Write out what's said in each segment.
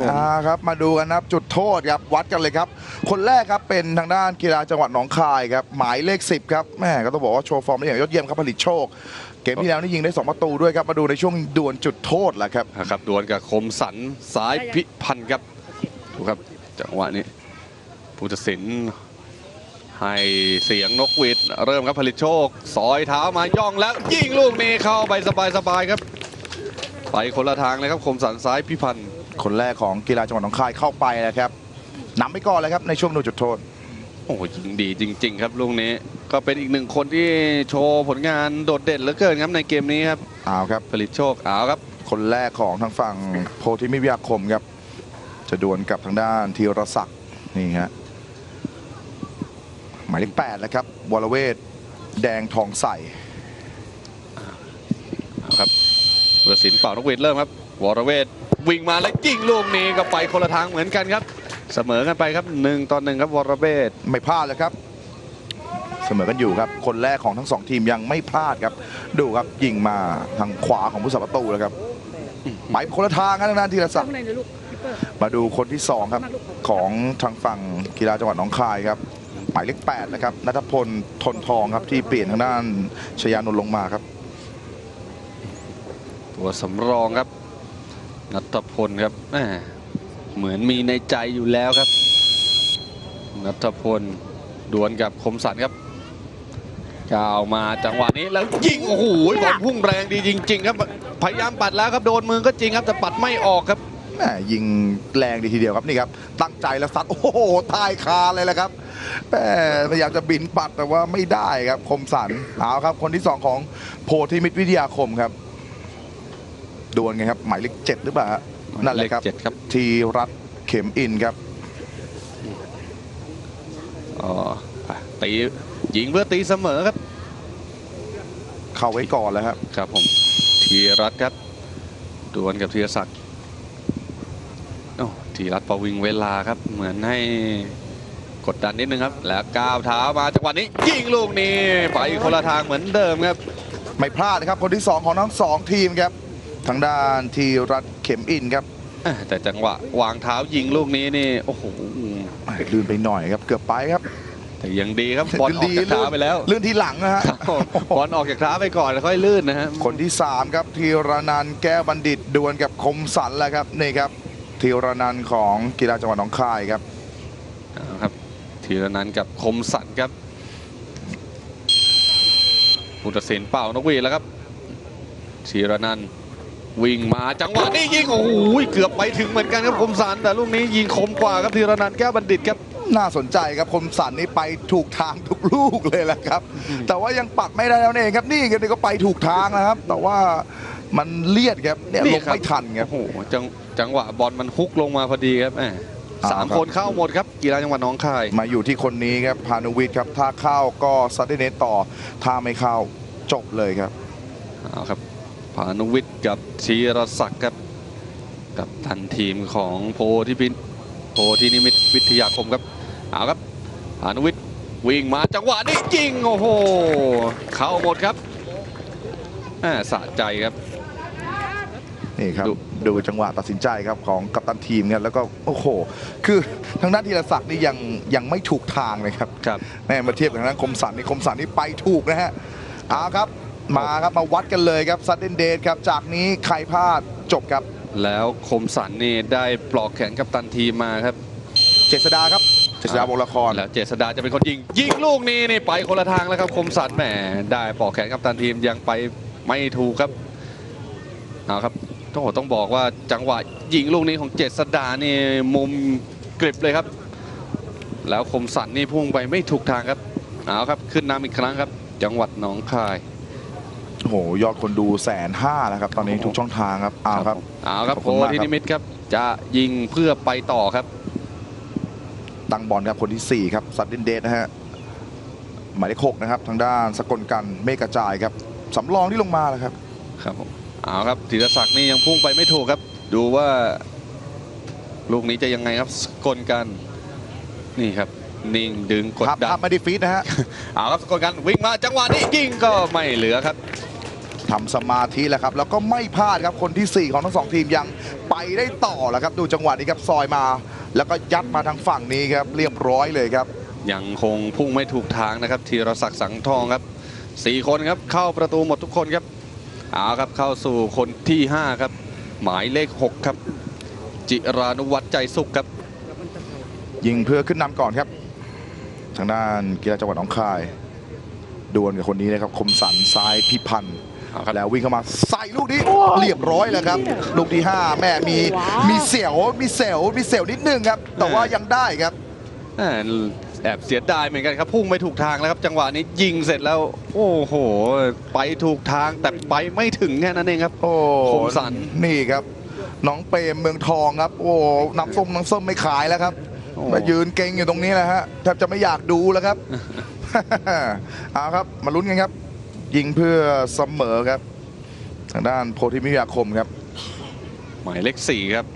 ผมอ่าครับมาดูกันนะครับจุดโทษครับวัดกันเลยครับ คนแรกครับเป็นทางด้านกีฬาจังหวัดหนองคายครับหมายเลข 10ครับแม่ก็ต้องบอกว่าโชว์ฟอร์มได้อย่างยอดเยี่ยมครับผลิตโชค เกมที่แล้วนี่ยิงได้2ประตูด้วยครับมาดูในช่วงดวลจุดโทษแหละครับนะครับดวลกับคมสันสายพิพันธ์ครับดูครับจังหวะนี้ผู้ตัดสินให้เสียงนกหวีดเริ่มครับผลิตโชคซอยเท้ามาย่องแล้วยิงลูกนี้เข้าไปสบายๆครับ ไปคนละทางเลยครับคมสันซ้ายพิพันธ์ คนแรกของกีฬาจังหวัดหนองคายเข้าไปนะครับนำไปก่อนเลยครับในช่วงดวลจุดโทษ โอ้โหยิงดีจริง ๆ ครับลูกนี้ก็เป็นอีกหนึ่งคนที่โชว์ผลงานโดดเด่นเหลือเกินครับในเกมนี้ครับเอาครับผลิตโชคเอาครับ คนแรกของทางฝั่งโพธิมิตรวิทยาคมครับ จะดวลกับทางด้านธีรศักดิ์นี่ฮะหมายเลขแปดแล้วครับวรเวทแดงทองใสเอาครับผู้ตัดสินเป่านกหวีดเริ่มครับ วรเวท วิ่งมาแล้วยิงลูกนี้ก็ไปคนละทางเหมือนกันครับ เสมอกันไปครับหนึ่งต่อหนึ่งครับวรเวทไม่พลาดเลยครับ เสมอกันอยู่ครับ คนแรกของทั้งสองทีมยังไม่พลาดครับ ดูครับยิงมาทางขวาของผู้สับประตูแล้วครับไปคนละทางครับทางด้านธีรศักดิ์ข้างในเลยลูกพี่เปิ้ลมาดูคนที่สองครับของทางฝั่งกีฬาจังหวัดหนองคายครับหมายเลขแปดนะครับนัทพลทนทองครับที่เปลี่ยนทางด้านชยานนท์ลงมาครับ ตัวสำรองครับ นัทพลครับเหมือนมีในใจอยู่แล้วครับ นัทพลดวลกับคมสันครับก้าวมาจังหวะนี้แล้วยิงโอ้โหบอลพุ่งแรงดีจริง ๆ ครับพยายามปัดแล้วครับโดนมือก็จริงครับแต่ปัดไม่ออกครับแหมยิงแรงดีทีเดียวครับนี่ครับ ตั้งใจแล้วซัดโอ้โหตายคาเลยแหละครับแหมพยายามจะบินปัดแต่ว่าไม่ได้ครับคมสันเอาครับ คนที่สองของโพธิมิตรวิทยาคมครับ ดวลไงครับหมายเลขเจ็ดหรือเปล่าฮะนั่นแหละครับเลขเจ็ดครับ ทีรัตน์เข็มอินครับ อ๋อตียิงเพื่อตีเสมอครับ เข้าไว้ก่อนแล้วครับ ครับผมธีรัตน์ครับดวลกับธีรศักดิ์โอ้ธีรัตน์ประวิงเวลาครับ เหมือนให้กดดันนิดนึงครับ แล้วก้าวเท้ามาจังหวะนี้ยิงลูกนี้ไปคนละทางเหมือนเดิมครับ ไม่พลาดนะครับ คนที่ 2 ของทั้งสองทีมครับ ทางด้านทีรัตน์เข็มอินครับอะแต่จังหวะวางเท้ายิงลูกนี้นี่โอ้โหอะลื่นไปหน่อยครับเกือบไปครับ แต่ยังดีครับบอลออกจากเท้าไปแล้ว ลื่นที่หลังนะฮะครับผมบอลออกจากเท้าไปก่อนแล้วค่อยลื่นนะฮะคนที่ 3 ครับธีรนันท์แก้วบัณฑิตดวลกับคมสันแล้วครับนี่ครับธีรนันท์ของกีฬาจังหวัดหนองคายครับเอาครับธีรนันท์กับคมสันครับผู้ตัดสินเป่านกหวีดแล้วครับธีรนันท์ วิ่งมาจังหวะนี้ยิงโอ้โหเกือบไปถึงเหมือนกันครับคมสันแต่ลูกนี้ยิงคมกว่าครับธีรนันท์แก้วบัณฑิตครับน่าสนใจครับคมสันนี่ไปถูกทางทุกลูกเลยแหละครับ แต่ว่ายังปัดไม่ได้แล้วเองครับนี่ก็ไปถูกทางนะครับ แต่ว่ามันเลียดครับเนี่ยลงไม่ทันครับโอ้โหจังจังหวะบอลมันฮุกลงมาพอดีครับแหมอ่าสามครับคนเข้าหมดครับกีฬาจังหวัดหนองคาย มาอยู่ที่คนนี้ครับพานุวิทย์ครับถ้าเข้าก็ซัดได้เนตต่อถ้าไม่เข้าจบเลยครับเอาครับ พานุวิทย์กับชีรศักดิ์ครับ กับทันทีมของโพธิพินโพธินิมิตวิทยาคมครับเอาครับพานุวิทย์วิ่งมาจังหวะนี้ยิงโอ้โหเข้าหมดครับแหม่สะใจครับนี่ครับดูดูจังหวะตัดสินใจครับของกัปตันทีมครับแล้วก็โอ้โห คือทางด้านธีรศักดิ์นี่ยังยังไม่ถูกทางเลยครับครับแม่มาเทียบกับทางด้านคมสันนี่คมสันนี่ไปถูกนะฮะเอาครับ มาครับมาวัดกันเลยครับซัดเดนเดทครับจากนี้ใครพลาดจบครับ แล้วคมสันนี่ได้ปลอกแขนกับตันทีมมาครับ เจษดาครับเจษดาวงละครแล้วเจษดาจะเป็นคนยิง ยิงลูกนี้นี่ไปคนละทางแล้วครับคมสันแหมได้ปลอกแขนกับตันทีมยังไปไม่ถูกครับเอาครับต้องต้องบอกว่าจังหวะยิงลูกนี้ของเจษดานี่มุมกริบเลยครับ แล้วคมสันนี่พุ่งไปไม่ถูกทางครับเอาครับขึ้นนำอีกครั้งครับ จังหวัดหนองคาย โอ้โหยอดคนดูแสนห้าแล้วครับตอนนี้ทุกช่องทางครับเอาครับเอาครับขอบโพคุณมากครับธินิมิตครับจะยิงเพื่อไปต่อครับ ตั้งบอลครับคนที่ 4 ครับซัดเดนเดทนะฮะหมายเลขหกนะครับ ทางด้านสกลกันเมฆกระจายครับสำรองที่ลงมาแล้วครับครับผมเอาครับธีรศักดิ์นี่ยังพุ่งไปไม่ถูกครับ ดูว่า ลูกนี้จะยังไงครับสกลกันนี่ครับนิ่งดึงกดภาพดัภาพนไม่ได้ฟีดนะฮะเอาครับสกลกันวิ่งมาจังหวะนี้ยิงก็ไม่เหลือครับ ทำสมาธิแล้วครับแล้วก็ไม่พลาดครับคนที่ 4 ของทั้งสองทีมยังไปได้ต่อแล้วครับดูจังหวะนี้ครับซอยมา แล้วก็ยัดมาทางฝั่งนี้ครับเรียบร้อยเลยครับ ยังคงพุ่งไม่ถูกทางนะครับธีรศักดิ์สังทองครับสี่คนครับเข้าประตูหมดทุกคนครับเอาครับเข้าสู่คนที่ 5 ครับ หมายเลข 6 ครับ จิรานุวัฒน์ใจสุขครับ ยิงเพื่อขึ้นนำก่อนครับ ทางด้านกีฬาจังหวัดหนองคายดวลกับคนนี้นะครับคมสันซ้ายพิพันธ์เอาครับ แล้ววิ่งเข้ามาใส่ลูกนี้เรียบร้อยแล้วครับ ลูกที่ 5 แม่มีว้าวมีเสียวมีเซลมีเซลนิดนึงครับ แต่ว่ายังได้ครับอ่าแอบเสียดายเหมือนกันครับพุ่งไม่ถูกทางแล้วครับ จังหวะนี้ยิงเสร็จแล้ว โอ้โห ไปถูกทางแต่ไปไม่ถึงแค่นั้นเองครับ โอ้คมสันนี่ครับ น้องเปรมเมืองทองครับ โอ้น้ำส้มน้ำส้มไม่ขายแล้วครับโอ้มายืนเก่งอยู่ตรงนี้แหละฮะแทบจะไม่อยากดูแล้วครับเอาครับ มาลุ้นกันครับ ยิงเพื่อเสมอครับ ทางด้านโพธิมิทยาคมครับ หมายเลข4ครับ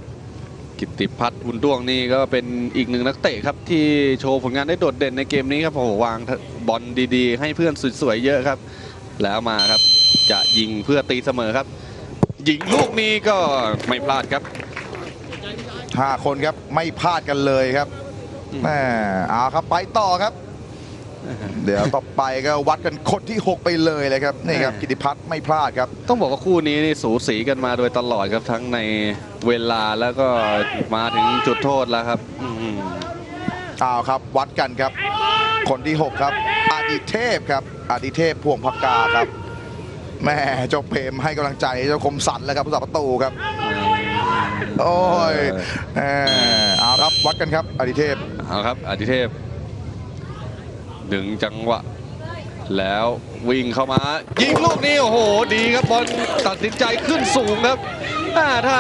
กิตติพัฒน์บุญด้วงนี่ก็เป็นอีกหนึ่งนักเตะครับ ที่โชว์ผลงานได้โดดเด่นในเกมนี้ครับโอ้โหวางบอลดีๆ ให้เพื่อนสวยๆเยอะครับ แล้วมาครับจะยิงเพื่อตีเสมอครับ ยิงลูกนี้ก็ไม่พลาดครับ5คนครับไม่พลาดกันเลยครับอืมแม่เอาครับไปต่อครับ เดี๋ยวต่อไปก็วัดกันคนที่ 6 ไปเลยเลยครับนี่ครับแม่กิติพัฒน์ไม่พลาดครับ ต้องบอกว่าคู่นี้นี่สูสีกันมาโดยตลอดครับทั้งในเวลาแล้วก็มาถึงจุดโทษแล้วครับอืมเอาครับ วัดกันครับ คนที่ 6 ครับอาดิเทพครับอาดิเทพพวงพักกาครับแม่เจ้าเพมให้กำลังใจเจ้าคมสันแล้วครับผู้สาประตูครับ โอ้ยแหมเอาครับวัดกันครับอาดิเทพเอาครับอดิเทพ ดึงจังหวะ แล้ววิ่งเข้ามา ยิงลูกนี้โอ้โห ดีครับบอลตัดสินใจขึ้นสูงครับอ่าถ้า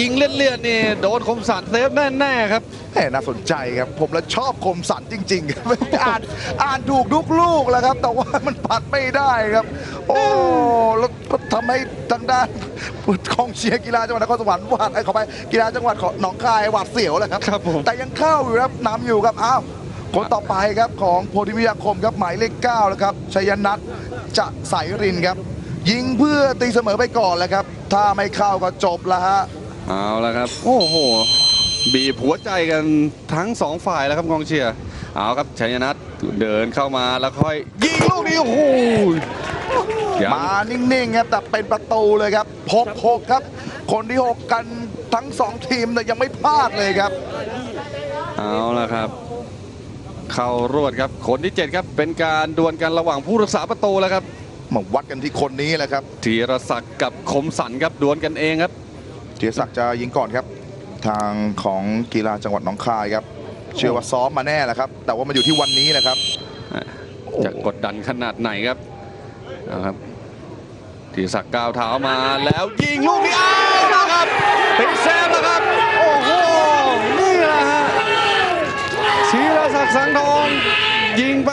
ยิงเลี่ยนๆนี่โดนคมสันเซฟแน่ๆครับแหมน่าสนใจครับ ผมแล้วชอบคมสันจริงๆครับอ่านอ่านถูกทุกลูกแล้วครับ แต่ว่ามันปัดไม่ได้ครับ โอ้แล้วทำให้ทางด้านกองเชียร์กีฬาจังหวัดนครสวรรค์หวาดไอ้ยเขาไปกีฬาจังหวัดของหนองคายหวาดเสียวเลยครับครับผมแต่ยังเข้าอยู่ครับนำอยู่ครับอ้าว คนต่อไปครับของโพธิวิทยาคมครับหมายเลข9แล้วครับชัยนัทจะสายรินครับ ยิงเพื่อตีเสมอไปก่อนแล้วครับ ถ้าไม่เข้าก็จบแล้วฮะเอาละครับ โอ้โห บีบหัวใจกันทั้งสองฝ่ายแล้วครับกองเชียร์เอาครับชัยนัทเดินเข้ามาแล้วค่อย ยิงลูกนี้โอ้โหยังมานิ่งๆครับแต่เป็นประตูเลยครับ6 6ครับ คนที่6กันทั้ง2ทีมแต่ยังไม่พลาดเลยครับ เอาละครับ เข้ารวดครับคนที่ 7 ครับ เป็นการดวลกันระหว่างผู้รักษาประตูแล้วครับมาวัดกันที่คนนี้แหละครับธีรศักดิ์กับคมสันครับดวลกันเองครับเทียศักดิ์จะยิงก่อนครับ ทางของกีฬาจังหวัดหนองคายครับ เชื่อว่าซ้อมมาแน่แหละครับ แต่ว่ามันอยู่ที่วันนี้แหละครับ จะกดดันขนาดไหนครับเอาครับธีรศักดิ์ก้าวเท้ามาแล้วยิงลูกนี้อ้าวแล้วครับเป็นแซมแล้วครับโอ้โหนี่แหละฮะ ธีรศักดิ์สังทอง ยิงไป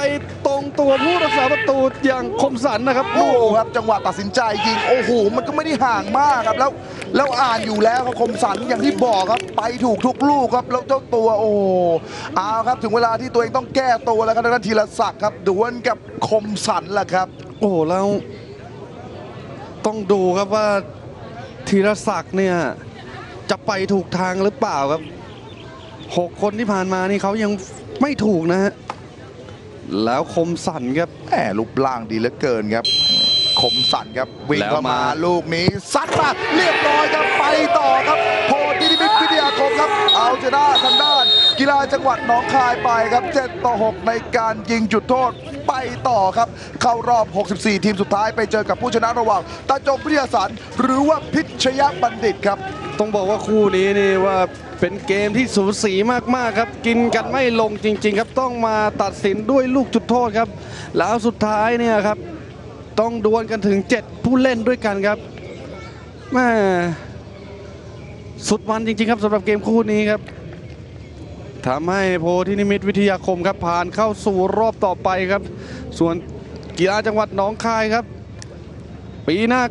ตรงตัวผู้รักษาประตูอย่างคมสันนะครับโอ้โหครับจังหวะตัดสินใจยิงโอ้โหมันก็ไม่ได้ห่างมากครับแล้วแล้วอ่านอยู่แล้วครับคมสันอย่างที่บอกครับ ไปถูกทุกลูกครับแล้วเจ้าตัวโอ้โหเอาครับถึงเวลาที่ตัวเองต้องแก้ตัวแล้วครับทางด้านธีรศักดิ์ครับดวลกับคมสันแหละครับ โอ้โหแล้วต้องดูครับว่าธีรศักดิ์เนี่ยจะไปถูกทางหรือเปล่าครับ หกคนที่ผ่านมานี่เขายังไม่ถูกนะฮะแล้วคมสันครับแหมรูปร่างดีเหลือเกินครับ คมสันครับวิ่งแล้วเข้ามามาลูกนี้ซัดมาเรียบร้อยครับไปต่อครับโพธินิมิตวิทยาคมครับ เอาชนะทางด้าน กีฬาจังหวัดหนองคายไปครับ 7 ต่อ 6 ในการยิงจุดโทษไปต่อครับ เข้ารอบ 64 ทีมสุดท้ายไปเจอกับผู้ชนะระหว่างตาจงพิทยาสันหรือว่าพิชยบัณฑิตครับ ต้องบอกว่าคู่นี้นี่ว่าเป็นเกมที่สูสีมากๆครับ กินกันไม่ลงจริง ๆ ครับ ต้องมาตัดสินด้วยลูกจุดโทษครับ แล้วสุดท้ายเนี่ยครับ ต้องดวลกันถึง 7 ผู้เล่นด้วยกันครับแม่สุดมันจริง ๆ ครับสำหรับเกมคู่นี้ครับทำให้โพธินิมิตวิทยาคมครับผ่านเข้าสู่รอบต่อไปครับ ส่วนกีฬาจังหวัดหนองคายครับ ปีหน้า